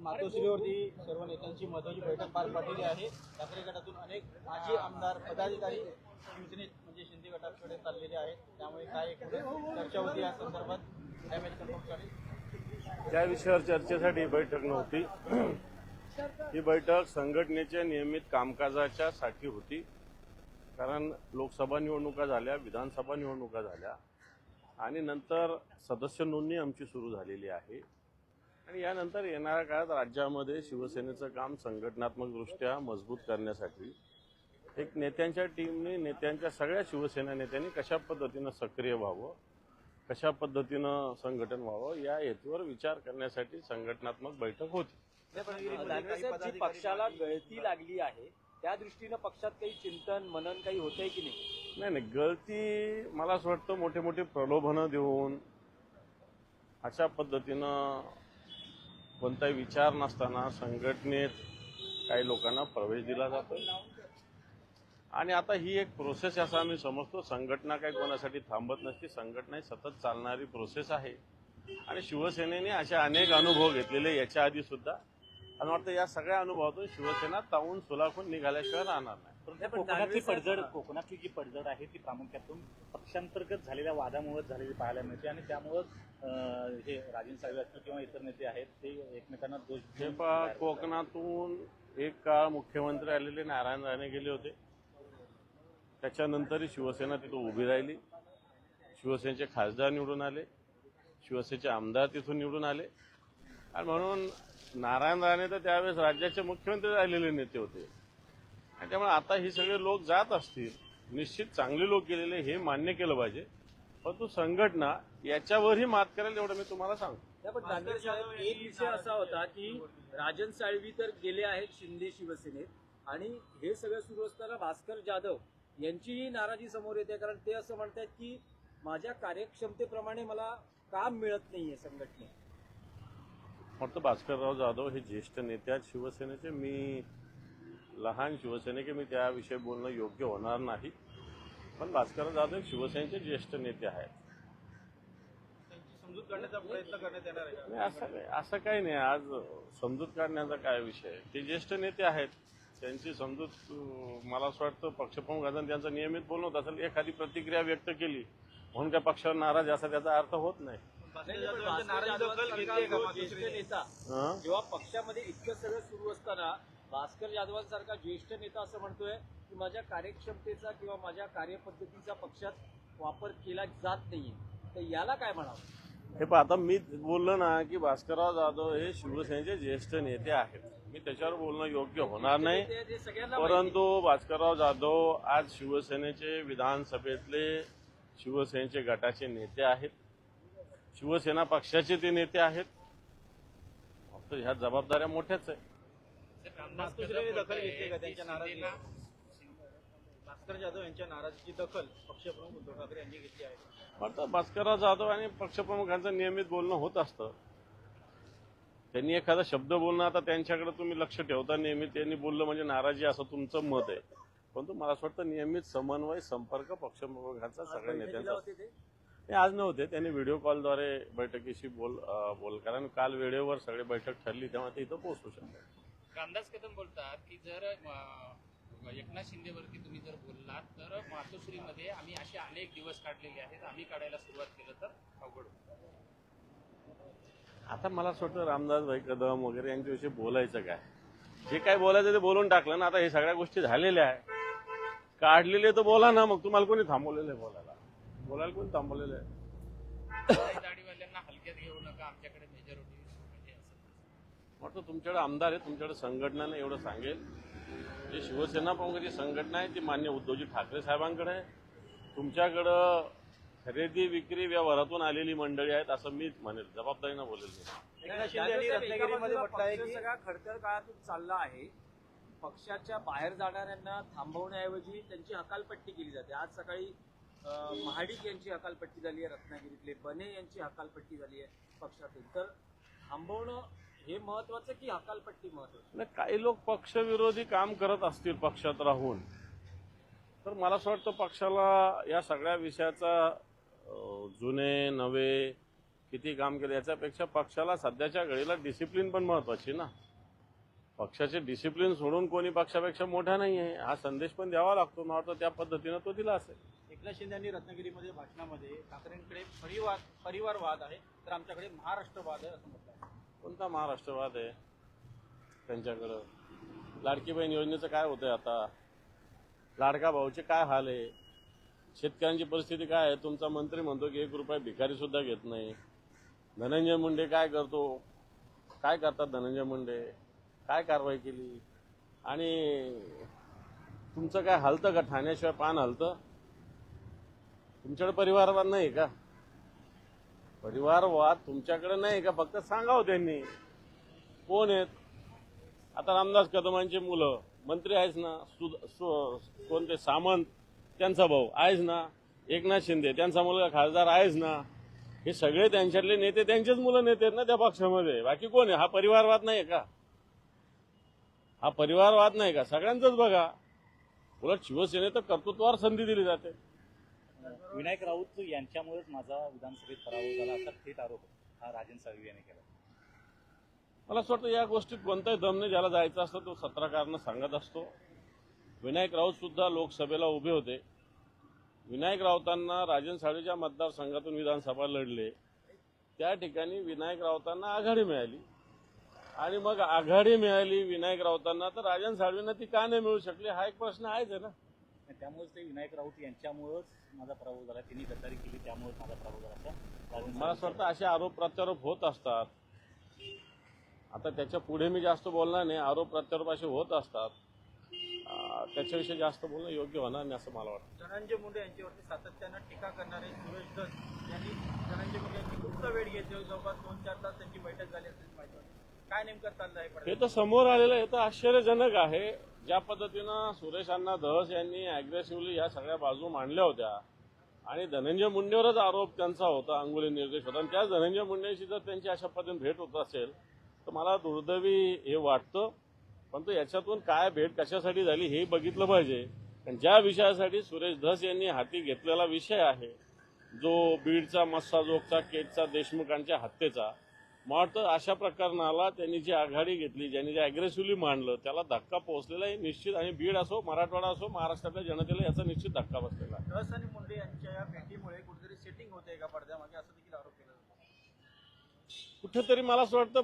मातोश्रीवरती सर्व नेत्यांची महत्वाची बैठक पार पडलेली आहे. ठाकरे गटातून अनेक माजी आमदार पदाधिकारी शिवसेनेत म्हणजे शिंदे गटाकडे चाललेले आहेत. त्यामुळे काय पुढे चर्चा होती या संदर्भात? त्या विषयावर चर्चेसाठी बैठक नव्हती. ही बैठक संघटनेच्या नियमित कामकाजाच्या साठी होती. कारण लोकसभा निवडणुका झाल्या विधानसभा निवडणुका झाल्या. आणि नंतर सदस्य नोंदणी आमची सुरू झालेली आहे. आणि यानंतर येणाऱ्या काळात राज्यामध्ये शिवसेनेचं काम संघटनात्मकदृष्ट्या मजबूत करण्यासाठी एक नेत्यांच्या टीमने नेत्यांच्या सगळ्या शिवसेना नेत्यांनी कशा पद्धतीनं सक्रिय व्हावं कशा पद्धतीनं संघटन व्हावं या हेतूवर विचार करण्यासाठी संघटनात्मक बैठक होती. पक्षाला गळती लागली आहे त्या दृष्टीनं पक्षात काही चिंतन मनन काही होतंय की नाही? नाही नाही. गळती मला असं वाटतं मोठे मोठे प्रलोभनं देऊन अशा पद्धतीनं कोणताही विचार नसताना संघटनेत काही लोकांना प्रवेश दिला जातो आणि आता ही एक प्रोसेस असा आम्ही समजतो संघटना काही कोणासाठी थांबत नसते. संघटना ही सतत चालणारी प्रोसेस आहे. आणि शिवसेनेने असे अनेक अनुभव घेतलेले याच्या आधी सुद्धा आणि वाटतं या सगळ्या अनुभवातून शिवसेना तावून सुलाखून निघाल्याशिवाय राहणार नाही. पण कोकणातली पडझड कोकणातली जी पडझड आहे ती प्रामुख्यातून पक्षांतर्गत झालेल्या वादामुळे झालेली पाहायला मिळते आणि त्यामुळं हे राजन साहेब असतील किंवा इतर नेते आहेत ते एकमेकांना दोष हे कोकणातून एक काळ मुख्यमंत्री आलेले नारायण राणे गेले होते. त्याच्यानंतरही शिवसेना तिथं उभी राहिली. शिवसेनेचे खासदार निवडून आले. शिवसेनेचे आमदार तिथून निवडून आले. आणि म्हणून नारायण राणे तर त्यावेळेस राज्याचे मुख्यमंत्री राहिलेले नेते होते. आणि त्यामुळे आता ही सगळे लोक जात असतील निश्चित चांगले लोक गेलेले हे मान्य केलं पाहिजे. परंतु संघटना याच्यावरही मात करेल एवढं मी तुम्हाला सांगतो. पण एक विषय असा होता की राजन साळवी तर गेले आहेत शिंदे शिवसेनेत. आणि हे सगळं सुरू असताना भास्कर जाधव यांचीही नाराजी समोर येते कारण ते असं म्हणतात की माझ्या कार्यक्षमतेप्रमाणे मला काम मिळत नाहीये संघटनेत. फक्त भास्करराव जाधव हे ज्येष्ठ नेते आहेत शिवसेनेचे. मी लहान शिवसेनेके मी त्याविषयी बोलणं योग्य होणार नाही. पण भास्करराव जाधव हे शिवसेनेचे ज्येष्ठ नेते आहेत. त्यांची समजूत करण्याचा प्रयत्न करण्यात येणार आहे का? नाही असं काही असं काही नाही. आज समजूत काढण्याचा काय विषय? ते ज्येष्ठ नेते आहेत. त्यांची समजूत मला असं वाटतं पक्षप्रमुखांचं त्यांचं नियमित बोलणं होत असेल एखादी प्रतिक्रिया व्यक्त केली म्हणून काय पक्षावर नाराज असा त्याचा अर्थ होत नाही. नाही, पण? जेव्हा पक्षामध्ये इतकं सगळं सुरू असताना भास्कर जाधवांसारखा ज्येष्ठ नेता असं म्हणतोय की माझ्या कार्यक्षमतेचा किंवा माझ्या कार्यपद्धतीचा पक्षात वापर केला जात नाहीये. तर याला काय म्हणावं? हे पहा आता मी बोललो ना की भास्करराव जाधव हे शिवसेनेचे ज्येष्ठ नेते आहेत. मी त्याच्यावर बोलणं योग्य होणार नाही. परंतु भास्करराव जाधव आज शिवसेनेचे विधानसभेतले शिवसेनेचे गटाचे नेते आहेत. शिवसेना पक्षाचे ते नेते आहेत फक्त ह्या जबाबदाऱ्या मोठ्याच आहे भास्कर जाधव यांच्या नाराजीची दखल पक्षप्रमुख उद्धव ठाकरे यांनी घेतली आहे. फक्त भास्करराव जाधव आणि पक्षप्रमुखांचं नियमित बोलणं होत असतं. त्यांनी एखादा शब्द बोलणं आता त्यांच्याकडे तुम्ही लक्ष ठेवता नेहमी त्यांनी बोललं म्हणजे नाराजी असं तुमचं मत आहे. परंतु मला असं वाटतं नियमित समन्वय संपर्क पक्षप्रमुखांचा सगळ्या नेत्यांचा ते आज नव्हते. त्यांनी व्हिडिओ कॉलद्वारे बैठकीशी बोल अं, बोल कारण काल वेळेवर सगळी बैठक ठरली तेव्हा ते इथं पोहोचू शकतात रामदास कदम बोलतात की जर अं, एकनाथ शिंदेवरती तुम्ही जर बोललात तर मातोश्रीमध्ये आम्ही असे अनेक दिवस काढलेले आहेत. आम्ही काढायला सुरुवात केलं तर अवघड होईल. आता मला असं वाटतं रामदास भाई कदम वगैरे यांच्याविषयी बोलायचं काय? जे काय बोलायचं ते बोलून टाकलं ना आता हे सगळ्या गोष्टी झालेल्या आहे काढलेले तर बोला ना मग तुम्हाला कोणी थांबवलेलं आहे बोलायला? बोलायला कोणी थांबवलेलं आहे? दाढीवाल्यांना हलक्यात घेऊ नका आमच्याकडे मेजॉरिटी म्हणजे असं. म्हटलं तुमच्याकडे आमदार आहे तुमच्याकडे संघटना नाही एवढं सांगेल. जी शिवसेना प्रमुखाची संघटना आहे ती मान्य उद्धवजी ठाकरे साहेबांकडे आहे. तुमच्याकडं खरेदी विक्री व्यवहारातून आलेली मंडळी आहेत असं मीच म्हणेल जबाबदारीनं बोलेल मी. एकनाथ शिंदे यांनी दानवे साहेब, एका रत्नागिरीमध्ये बाजूला म्हटलं आहे पक्ष की सगळा खडतर काळातून चालला आहे. पक्षाच्या बाहेर जाणाऱ्यांना थांबवण्याऐवजी त्यांची हकालपट्टी केली जाते. आज सकाळी महाडिक यांची हकालपट्टी झाली आहे रत्नागिरीतले बने यांची हकालपट्टी झाली आहे पक्षातून. तर थांबवणं हे महत्वाचं की हकालपट्टी महत्वाची? नाही, काही लोक पक्षविरोधी काम करत असतील पक्षात राहून. तर मला असं वाटतं पक्षाला या सगळ्या विषयाचा अं, जुने नवे किती काम केले याच्यापेक्षा पक्षाला सध्याच्या घडीला डिसिप्लिन पण महत्वाची ना. पक्षाचे डिसिप्लिन सोडून कोणी पक्षापेक्षा मोठा नाही आहे हा संदेश पण द्यावा लागतो. मला वाटतं त्या पद्धतीनं तो दिला असेल. एकनाथ शिंदे यांनी रत्नागिरीमध्ये भाषणामध्ये ठाकरेंकडे परिवार परिवारवाद आहे तर आमच्याकडे महाराष्ट्रवाद आहे असं म्हटलं आहे. कोणता महाराष्ट्रवाद आहे त्यांच्याकडं? लाडकी बहीण योजनेचं काय होतंय आता? लाडका भाऊचे काय हाल आहे? शेतकऱ्यांची परिस्थिती काय आहे? तुमचा मंत्री म्हणतो की एक रुपया भिकारी सुद्धा घेत नाही. धनंजय मुंडे काय करतो? काय करतात धनंजय मुंडे? काय कारवाई केली? आणि तुमचं काय हलतं का? ठाण्याशिवाय पान हलतं? तुमच्याकडे परिवारवाद नाही का? परिवारवाद तुमच्याकडे नाही का? फक्त सांगावं त्यांनी. कोण आहेत? आता रामदास कदमांची मुलं. मंत्री आहेच ना? सुद कोणते? सामंत. त्यांचा भाऊ आहेच ना? एकनाथ शिंदे. त्यांचा मुलगा खासदार आहेच ना? हे सगळे त्यांच्यातले नेते त्यांचेच मुलं नेते आहेत ना त्या पक्षामध्ये. बाकी कोण आहे? हा परिवारवाद नाही का? हा परिवारवाद नाही का? सगळ्यांचाच बघा. उलट शिवसेनेत तर कर्तृत्वावर संधी दिली जाते. विनायक राऊत यांच्यामुळेच माझा विधानसभेत पराभव झाला असा थेट आरोप हा राजन साळवी यांनी केला. मला असं वाटतं या गोष्टीत कोणताही दमने ज्याला जायचं असतं तो सत्रकारनं सांगत असतो. विनायक राऊत सुद्धा लोकसभेला उभे होते. विनायक राऊतांना राजन साळवीच्या मतदारसंघातून विधानसभा लढले. त्या ठिकाणी विनायक राऊतांना आघाडी मिळाली. आणि मग आघाडी मिळाली विनायक राऊतांना तर राजन साळवींना ती का नाही मिळू शकली? हा एक प्रश्न आहेच आहे ना. त्यामुळेच ते विनायक राऊत यांच्यामुळेच माझा पराभव झाला. त्यांनी गद्दारी केली त्यामुळेच माझा पराभव झाला. असं राजन मला वाटतं असे आरोप प्रत्यारोप होत असतात. आता त्याच्या पुढे मी जास्त बोलणार नाही. आरोप प्रत्यारोप असे होत असतात. अं, त्याच्याविषयी जास्त बोलणं योग्य होणार नाही असं मला वाटतं. धनंजय मुंडे यांच्यावरती सातत्यानं टीका करणारे सुरेश धस यांनी धनंजय मुंडे यांची खूप वेळ घेतली जवळपास दोन चार तास त्यांची बैठक झाली असल्याची माहिती होती. काय नेमकं चाललं आहे हे? तर समोर आलेलं हे तर आश्चर्यजनक आहे. ज्या पद्धतीनं सुरेश अण्णा धस यांनी अग्रेसिव्हली या सगळ्या बाजू मांडल्या होत्या आणि धनंजय मुंडेवरच आरोप त्यांचा होता अंगुली निर्देश होता. आणि त्याच धनंजय मुंडेशी जर त्यांची अशा पद्धतीने भेट होत असेल तर मला दुर्दैवी हे वाटतं. परंतु याच्यातून काय भेट कशासाठी झाली हे बघितलं पाहिजे. आणि ज्या विषयासाठी सुरेश धस यांनी हाती घेतलेला विषय आहे जो बीडचा मस्साजोगचा केटचा देशमुखांच्या हत्येचा मला वाटतं अशा प्रकरणाला त्यांनी जी आघाडी घेतली ज्यांनी जे अग्रेसिव्हली मांडलं त्याला धक्का पोहोचलेला आहे निश्चित. आणि बीड असो मराठवाडा असो महाराष्ट्रातल्या जनतेला याचा निश्चित धक्का बसलेला आहे. धस आणि मुंडे यांच्या या भेटीमुळे कुठेतरी सेटिंग होते का पडद्यामागे असं देखील आरोप केला कुठेतरी मला असं वाटतं